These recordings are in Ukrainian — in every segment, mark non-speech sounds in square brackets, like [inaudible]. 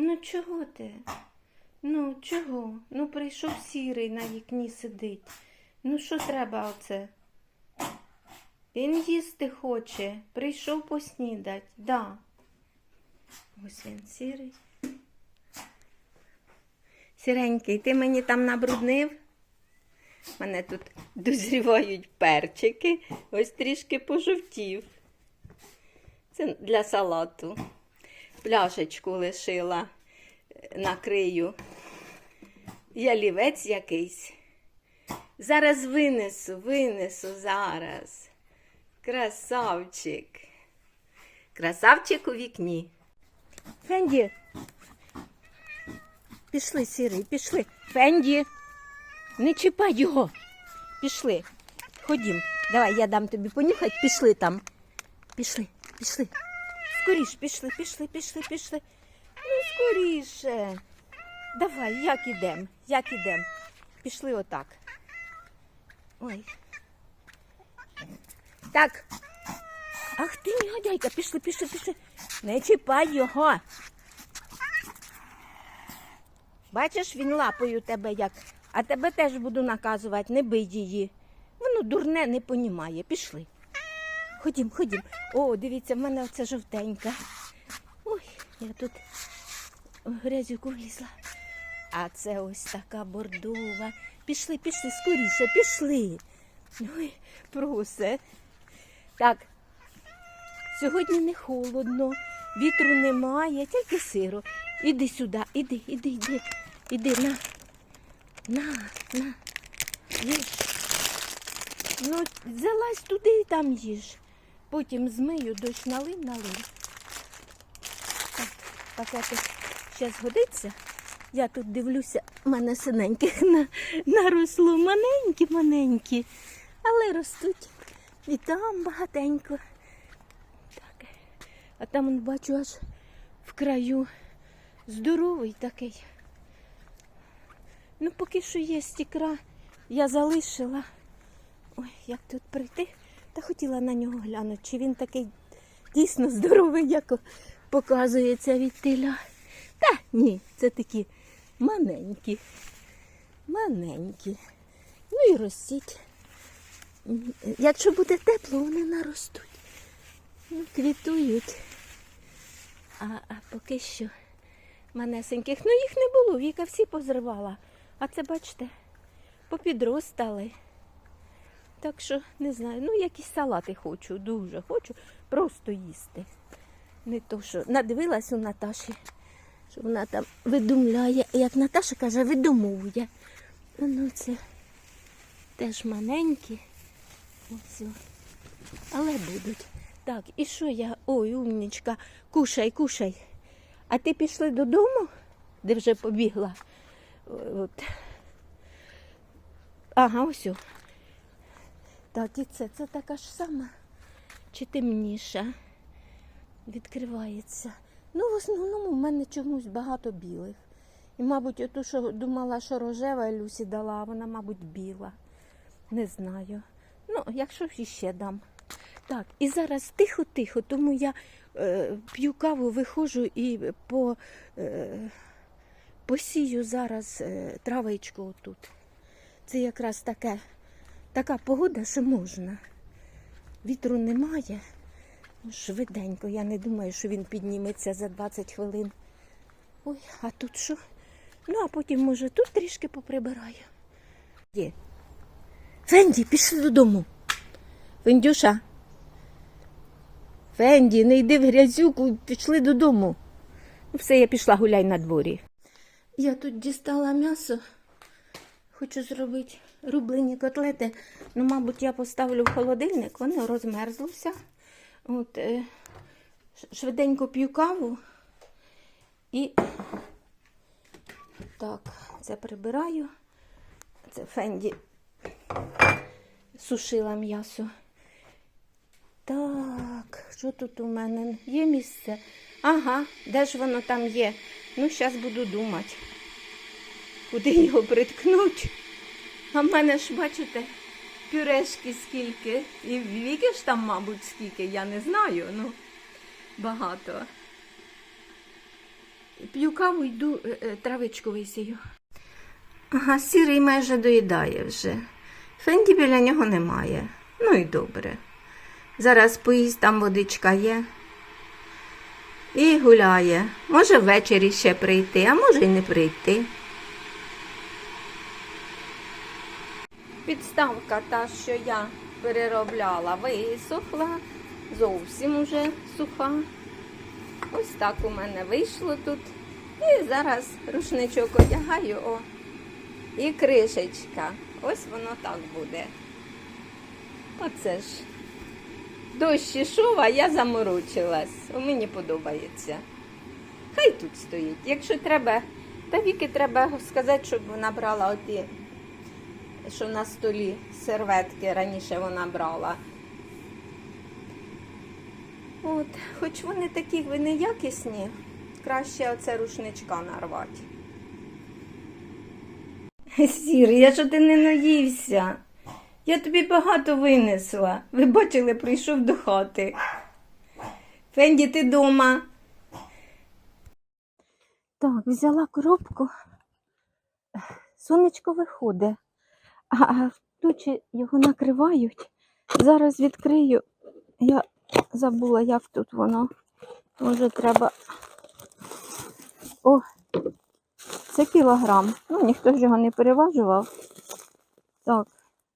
Ну чого ти? Ну чого? Ну прийшов сірий на вікні сидить. Ну що треба оце? Він їсти хоче, прийшов поснідать, да. Ось він сірий. Сіренький, ти мені там набруднив? Мене тут дозрівають перчики, ось трішки пожовтів. Це для салату. Пляшечку лишила, накрию. Ялівець якийсь. Зараз винесу, винесу зараз. Красавчик. Красавчик у вікні. Фенді. Пішли, сірий, пішли. Фенді. Не чіпай його. Пішли. Ходім. Давай, я дам тобі понюхати. Пішли там. Пішли, пішли. Скоріш, пішли, пішли, пішли, пішли. Ну, скоріше. Давай, як ідем, як ідем. Пішли отак. Ой. Так. Ах ти, негодяйка, пішли, пішли, пішли. Не чіпай його. Бачиш, він лапою тебе як, а тебе теж буду наказувати, не бий її. Воно дурне не понімає. Пішли. Ходім, ходім. О, дивіться, в мене оце жовтенька. Ой, я тут грязюку влізла. А це ось така бордова. Пішли, пішли, скоріше, пішли. Ой, просе. Так, сьогодні не холодно, вітру немає, тільки сиро. Іди сюди, іди, іди, іди, іди, на, на, на, їж. Ну, залазь туди і там їж. Потім змию, дощ налив, налив. Так, пакетик зараз годиться. Я тут дивлюся, в мене синеньких [laughs] на, наросло маленькі, маленькі, але ростуть і там багатенько. Так. А там бачу аж в краю здоровий такий. Ну, поки що є стікра, я залишила. Ой, як тут прийти? Та хотіла на нього глянути, чи він такий дійсно здоровий, як показується від тиля. Та ні, це такі маленькі. Маленькі. Ну і ростіть. Якщо буде тепло, вони наростуть. Ну, квітують. А, а поки що манесеньких. Ну їх не було, Віка всі позривала. А це, бачите, попідростали. Так що не знаю, ну якісь салати хочу, дуже хочу просто їсти. Не то, що надивилась у Наташі, що вона там видумляє, як Наташа каже, видумує. Ну це теж маленькі. Ось. Але будуть. Так, і що я? Ой, умнічка, кушай, кушай. А ти пішли додому, де вже побігла? От. Ага, ось. Так, це така ж сама. Чи темніша? Відкривається. Ну, в основному в мене чомусь багато білих. І, мабуть, оту, що думала, що рожева Люсі дала, а вона, мабуть, біла. Не знаю. Ну, якщо ж іще дам. Так, і зараз тихо-тихо, тому я е, п'ю каву, виходжу і по, е, посію зараз е, травичку отут. Це якраз таке, така погода, що можна. Вітру немає. Ну, Швиденько, я не думаю, що він підніметься за 20 хвилин. Ой, а тут що? Ну, а потім, може, тут трішки поприбираю. Є. Фенді, пішли додому. Фендюша. Фенді, не йди в грязюку, пішли додому. Ну, все, я пішла гуляй на дворі. Я тут дістала м'ясо. Хочу зробити рублені котлети. Ну, мабуть, я поставлю в холодильник, вони розмерзлися. От, е, швиденько п'ю каву і так, це прибираю. Це Фенді сушила м'ясо. Так, що тут у мене? Є місце? Ага, де ж воно там є? Ну, зараз буду думати, куди його приткнуть. А в мене ж, бачите, пюрешки скільки. І віки ж там, мабуть, скільки, я не знаю, ну багато. П'ю каву, йду е, е, травичку висію. Ага, сірий майже доїдає вже. Фенді біля нього немає. Ну і добре. Зараз поїсть, там водичка є. І гуляє. Може ввечері ще прийти, а може й не прийти. Підставка та, що я переробляла, висохла, зовсім уже суха. Ось так у мене вийшло тут. І зараз рушничок одягаю, о, і кришечка. Ось воно так буде. Оце ж. Дощ ішов, а я заморочилась. О, мені подобається. Хай тут стоїть. Якщо треба, та віки треба сказати, щоб вона брала оті, що на столі серветки раніше вона брала. От, хоч вони такі ви неякісні, краще оце рушничка нарвати. Сір, я що ти не наївся? Я тобі багато винесла. Ви бачили, прийшов до хати. Фенді, ти дома. Так, взяла коробку. Сонечко виходить, а, тучі його накривають. Зараз відкрию. Я забула, як тут воно. Може, треба. О, це кілограм. Ну, ніхто ж його не переважував. Так,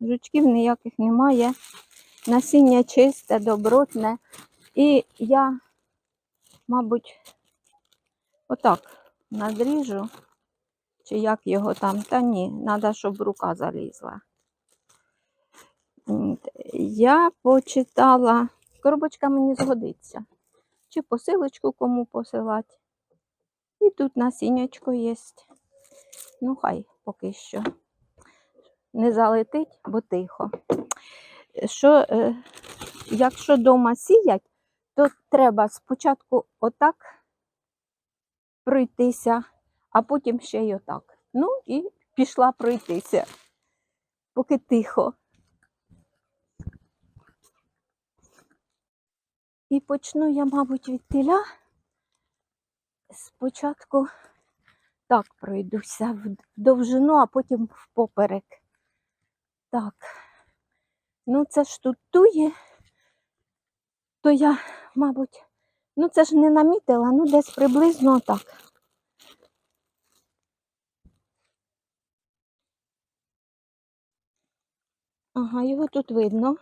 жучків ніяких немає. Насіння чисте, добротне. І я, мабуть, отак надріжу. Чи як його там? Та ні, треба, щоб рука залізла. Я почитала, коробочка мені згодиться. Чи посилочку кому посилати. І тут насіннячко є. Ну, хай поки що. Не залетить, бо тихо. Що, е, якщо вдома сіять, то треба спочатку отак пройтися, а потім ще й отак. Ну і пішла пройтися, поки тихо. І почну я, мабуть, від теля. Спочатку так пройдуся в довжину, а потім в поперек. Так. Ну, це ж тут тує, то я, мабуть, ну це ж не намітила, ну десь приблизно так. Ага, його тут видно.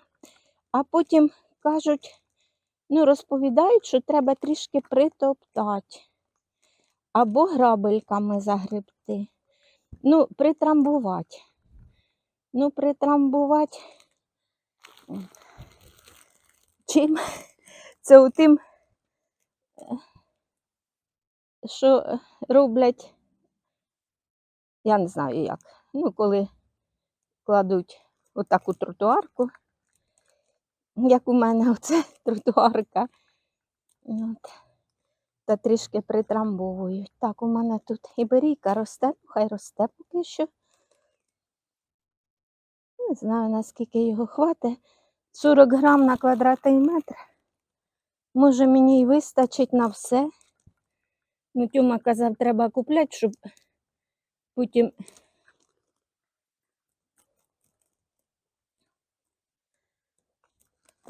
А потім кажуть, ну, розповідають, що треба трішки притоптати. Або грабельками загребти. Ну, притрамбувати. Ну, притрамбувати. Чим? Це у тим, що роблять, я не знаю як. Ну, коли кладуть отаку тротуарку, як у мене [laughs] оце тротуарка. От. Та трішки притрамбовують. Так, у мене тут іберійка росте, ну, хай росте поки що. Не знаю, наскільки його хватить. 40 грам на квадратний метр. Може, мені й вистачить на все. Ну, Тьома казав, треба купляти, щоб потім.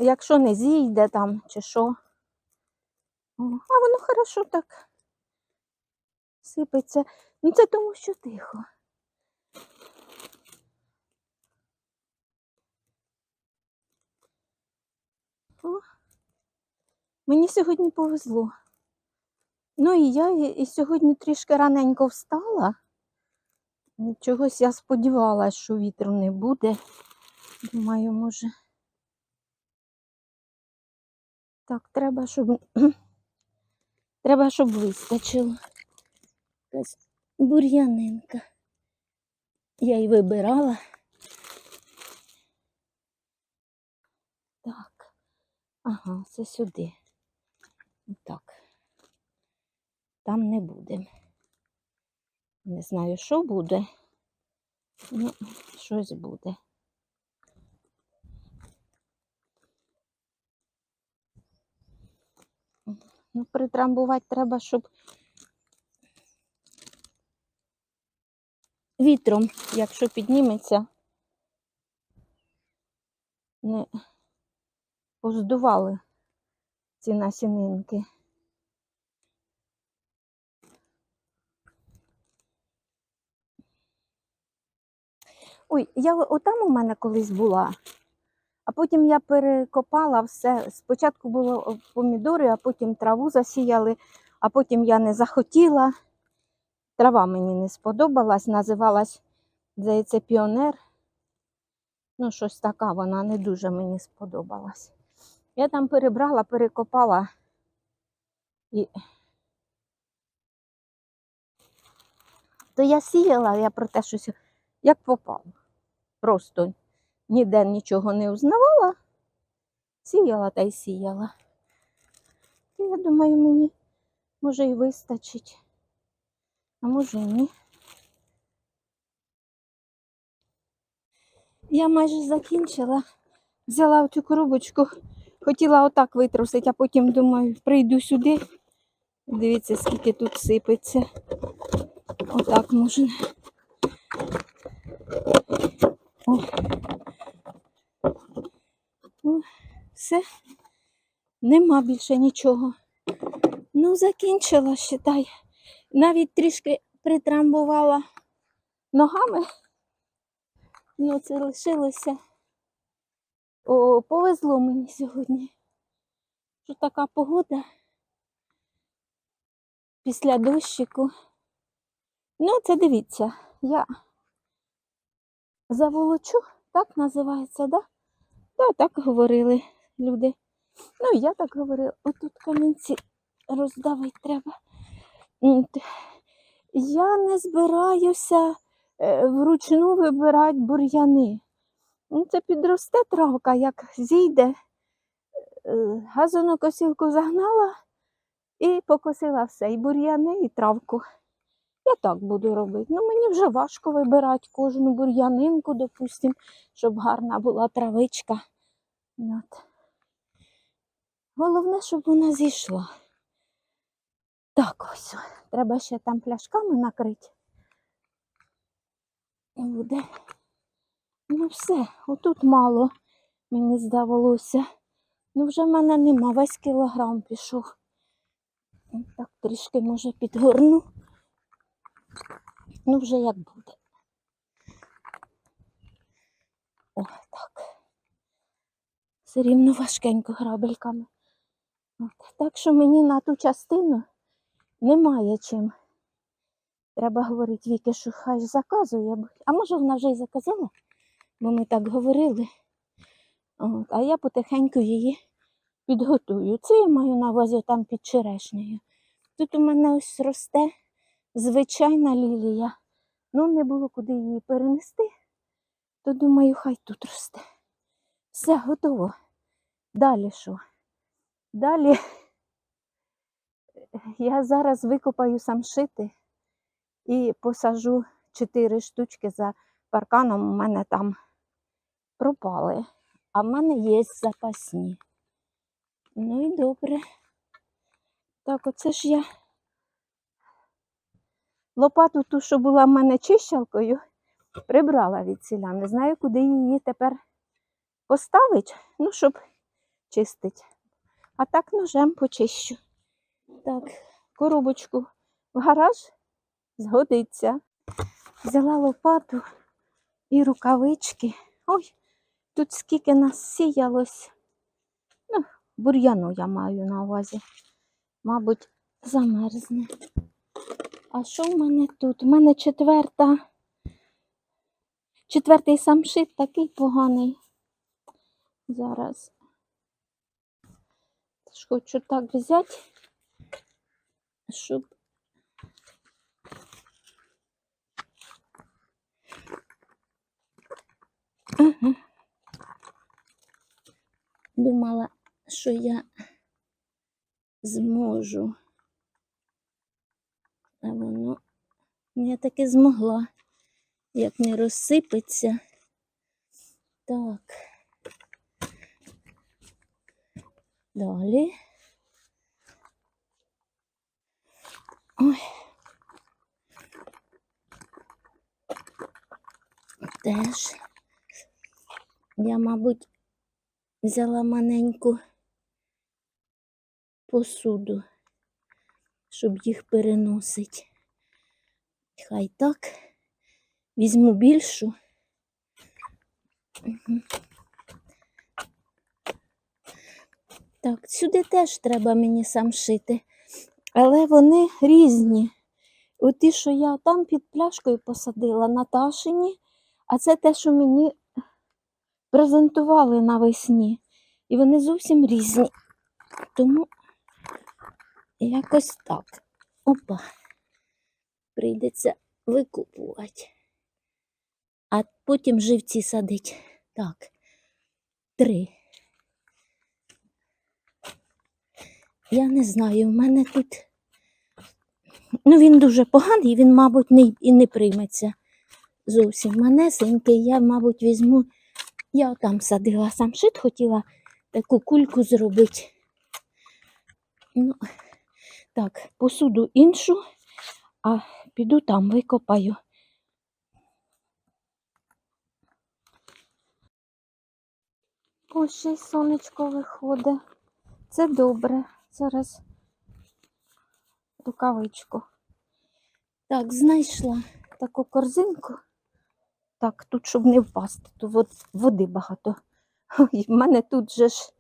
Якщо не зійде там чи що. А воно хорошо так сипеться. Ну це тому, що тихо. О, мені сьогодні повезло. Ну і я і, сьогодні трішки раненько встала. Чогось я сподівалася, що вітру не буде. Думаю, може. Так, треба, щоб треба, щоб вистачило. Якась бур'янинка. Я її вибирала. Так. Ага, це сюди. Так. Там не буде. Не знаю, що буде. Ну, щось буде. Ну, притрамбувати треба, щоб вітром, якщо підніметься, не поздували ці насінинки. Ой, я отам у мене колись була а потім я перекопала все. Спочатку було помідори, а потім траву засіяли, а потім я не захотіла. Трава мені не сподобалась, називалась, здається, піонер. Ну, щось така, вона не дуже мені сподобалась. Я там перебрала, перекопала і. То я сіяла, я про те, що сі- як попало. Просто ніде нічого не узнавала, сіяла та й сіяла. Я думаю, мені може і вистачить, а може і ні. Я майже закінчила, взяла цю коробочку, хотіла отак витрусити, а потім думаю, прийду сюди. Дивіться, скільки тут сипеться. Отак можна. О. О, все. Нема більше нічого. Ну, закінчила, считай. Навіть трішки притрамбувала ногами. Ну, це лишилося. О, повезло мені сьогодні. Що така погода після дощику. Ну, це дивіться, я заволочу, так називається, да? Да, так говорили люди. Ну, я так говорила, отут камінці роздавити треба. Я не збираюся е, вручну вибирати бур'яни. Ну, це підросте травка, як зійде, е, газонокосілку загнала і покосила все, і бур'яни, і травку. Я так буду робити. Ну, мені вже важко вибирати кожну бур'янинку, допустим, щоб гарна була травичка. От. Головне, щоб вона зійшла. Так ось. Треба ще там пляшками накрити. Буде. Ну все, отут мало, мені здавалося. Ну, вже в мене нема, весь кілограм пішов. Так трішки, може, підгорну. Ну, вже як буде. О, так. Все рівно важкенько грабельками. От. Так що мені на ту частину немає чим. Треба говорити Віки, що хай заказує. А може вона вже й заказала, бо ми так говорили. От. А я потихеньку її підготую. Це я маю на увазі там під черешнею. Тут у мене ось росте звичайна лілія. Ну, не було куди її перенести, то думаю, хай тут росте. Все готово. Далі що? Далі [laughs] я зараз викопаю самшити і посажу чотири штучки за парканом. У мене там пропали, а в мене є запасні. Ну і добре. Так, оце ж я лопату ту, що була в мене чищалкою, прибрала від ціля. Не знаю, куди її тепер поставити, ну, щоб чистити. А так ножем почищу. Так, коробочку в гараж згодиться. Взяла лопату і рукавички. Ой, тут скільки нас сіялось. Ну, бур'яну я маю на увазі. Мабуть, замерзне. А що в мене тут? У мене четверта. Четвертий самшит такий поганий. Зараз. Хочу так взяти, щоб. Ага. Думала, що я зможу. А воно я таки змогла, як не розсипеться. Так. Далі. Ой. теж. Я, мабуть, взяла маленьку посуду, щоб їх переносити. Хай так. Візьму більшу. Так, сюди теж треба мені сам шити. Але вони різні. От ті, що я там під пляшкою посадила Наташині, а це те, що мені презентували навесні. І вони зовсім різні. Тому якось так. Опа. Прийдеться викупувати. А потім живці садить. Так. Три. Я не знаю, в мене тут. Ну, він дуже поганий, він, мабуть, не, і не прийметься зовсім манесенький. Я, мабуть, візьму. Я там садила сам шит, хотіла таку кульку зробити. Ну, так, посуду іншу, а піду там викопаю. Ось ще й сонечко виходить. Це добре. Зараз рукавичку. Так, знайшла таку корзинку. Так, тут, щоб не впасти, тут води багато. Ой, в мене тут же ж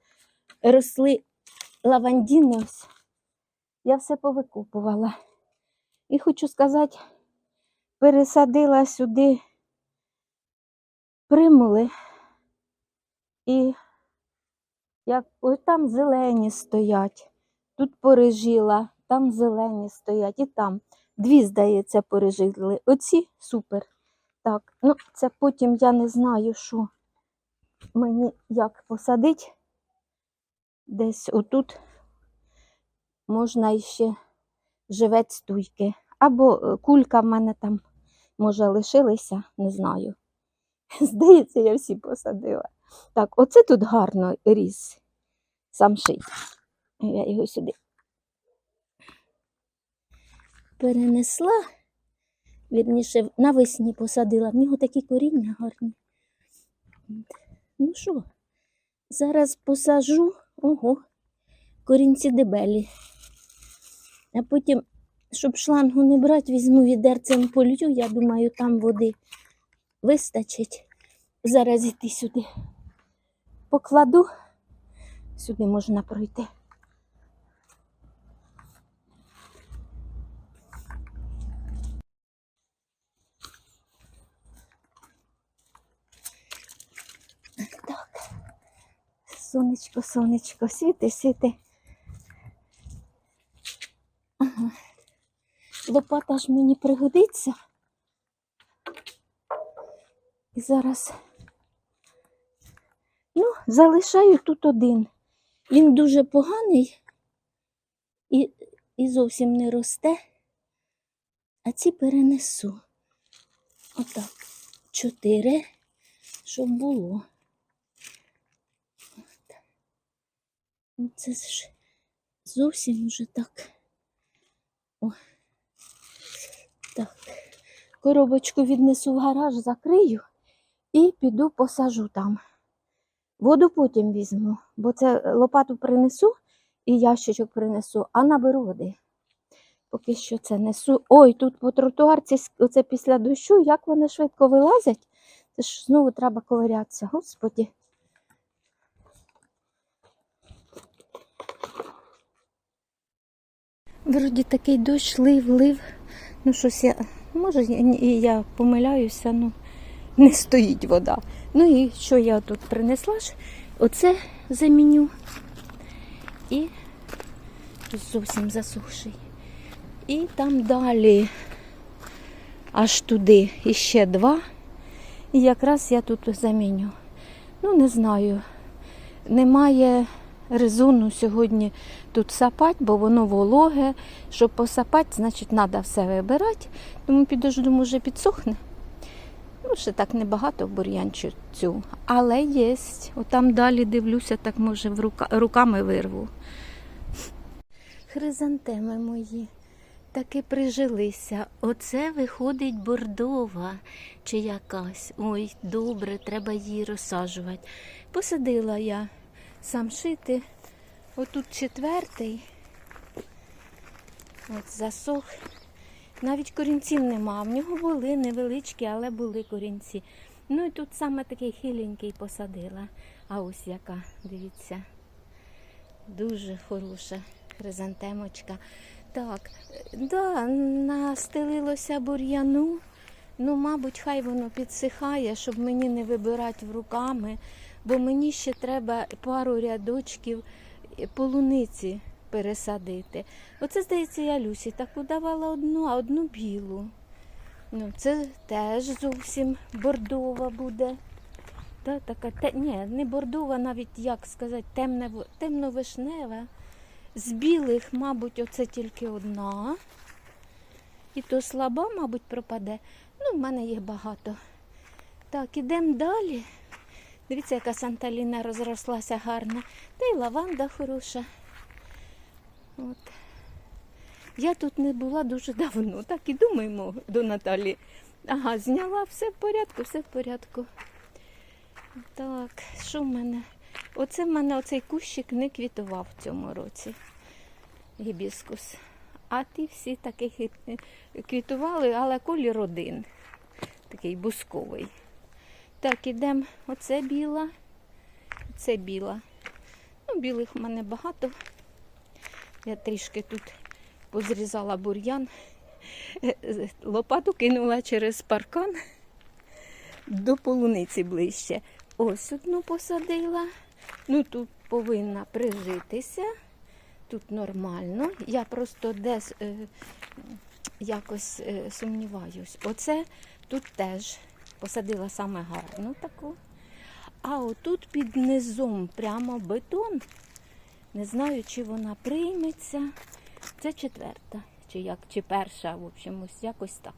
росли лавандіни. Я все повикупувала. І хочу сказати, пересадила сюди примули. І як ось там зелені стоять, тут порежила, там зелені стоять, і там. Дві, здається, пережили. Оці супер. Так, ну це потім я не знаю, що мені як посадити. Десь отут можна іще живець стуйки. Або е, кулька в мене там, може, лишилися, не знаю. [laughs] Здається, я всі посадила. Так, оце тут гарно ріс самшит. Я його сюди перенесла, вірніше, навесні посадила. В нього такі коріння гарні. Ну що, зараз посажу, ого, корінці дебелі. А потім, щоб шлангу не брати, візьму відерцем полью, я думаю, там води вистачить. Зараз іти сюди покладу. Сюди можна пройти. Сонечко, сонечко, світи, світи. Лопата ж мені пригодиться. І зараз Ну, залишаю тут один. Він дуже поганий і, і зовсім не росте. А ці перенесу. Отак. Чотири, щоб було. От. Ну, Це ж зовсім уже так. О. Так. Коробочку віднесу в гараж, закрию і піду посажу там. Воду потім візьму, бо це лопату принесу і ящичок принесу, а наберу води. Поки що це несу. Ой, тут по тротуарці, оце після дощу, як вони швидко вилазять. Це ж знову треба ковирятися. Господі. Вроді такий дощ лив, лив. Ну, щось я, може, і я помиляюся, ну не стоїть вода. Ну і що я тут принесла? Оце заміню. І зовсім засухший. І там далі аж туди іще два. І якраз я тут заміню. Ну, не знаю. Немає резону сьогодні тут сапати, бо воно вологе. Щоб посапати, значить, треба все вибирати. Тому підожду, може, підсохне. Ну, ще так небагато бур'янчицю, але є. Отам далі дивлюся, так може в рука, руками вирву. Хризантеми мої. таки прижилися. Оце виходить бордова чи якась. Ой, добре, треба її розсаджувати. Посадила я самшити. Отут четвертий. От засох. Навіть корінців нема. В нього були невеличкі, але були корінці. Ну і тут саме такий хиленький посадила. А ось яка, дивіться. Дуже хороша хризантемочка. Так, да, настелилося бур'яну. Ну, мабуть, хай воно підсихає, щоб мені не вибирати руками, бо мені ще треба пару рядочків полуниці пересадити. Оце, здається, я Люсі таку давала одну, а одну білу. Ну, це теж зовсім бордова буде. Та, така, те, ні, не бордова, навіть як сказати, темне, темно-вишнева. З білих, мабуть, оце тільки одна. І то слаба, мабуть, пропаде. Ну, в мене їх багато. Так, ідемо далі. Дивіться, яка Санталіна розрослася гарна. Та й лаванда хороша. От. Я тут не була дуже давно. Так і думаємо до Наталі. Ага, зняла, все в порядку, все в порядку. Так, що в мене? Оце в мене оцей кущик не квітував в цьому році. Гібіскус. А ті всі таки квітували, але колір один. Такий бусковий. Так, ідемо. Оце біла. Це біла. Ну, білих в мене багато. Я трішки тут позрізала бур'ян. [laughs] Лопату кинула через паркан до полуниці ближче. Ось одну посадила. Ну тут повинна прижитися. Тут нормально. Я просто десь е, якось е, сумніваюсь. Оце тут теж посадила саме гарну таку. А отут під низом прямо бетон. Не знаю, чи вона прийметься. Це четверта, чи як, чи перша, в общем, ось якось так.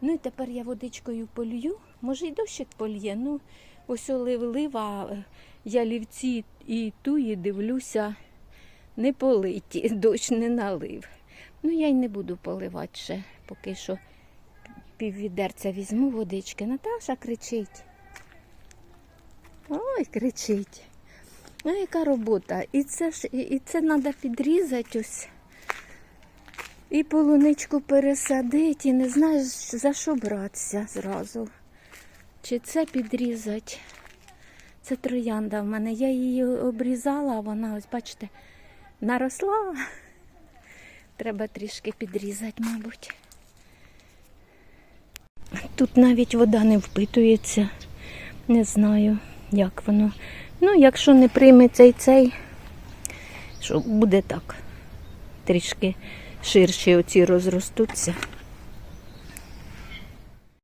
Ну і тепер я водичкою полью. Може, й дощик польє. Ну, ось олив, а е, я лівці і туї дивлюся, не политі, [laughs] дощ не налив. Ну, я й не буду поливати ще, поки що піввідерця візьму водички. Наташа кричить. Ой, кричить. Ну, яка робота? І це ж і, це треба підрізати ось. І полуничку пересадити, і не знаєш, за що братися зразу. Чи це підрізати? Це троянда в мене. Я її обрізала, а вона, ось, бачите, наросла. Треба трішки підрізати, мабуть. Тут навіть вода не впитується. Не знаю, як воно. Ну, якщо не прийме цей цей, що буде так. Трішки ширші оці розростуться.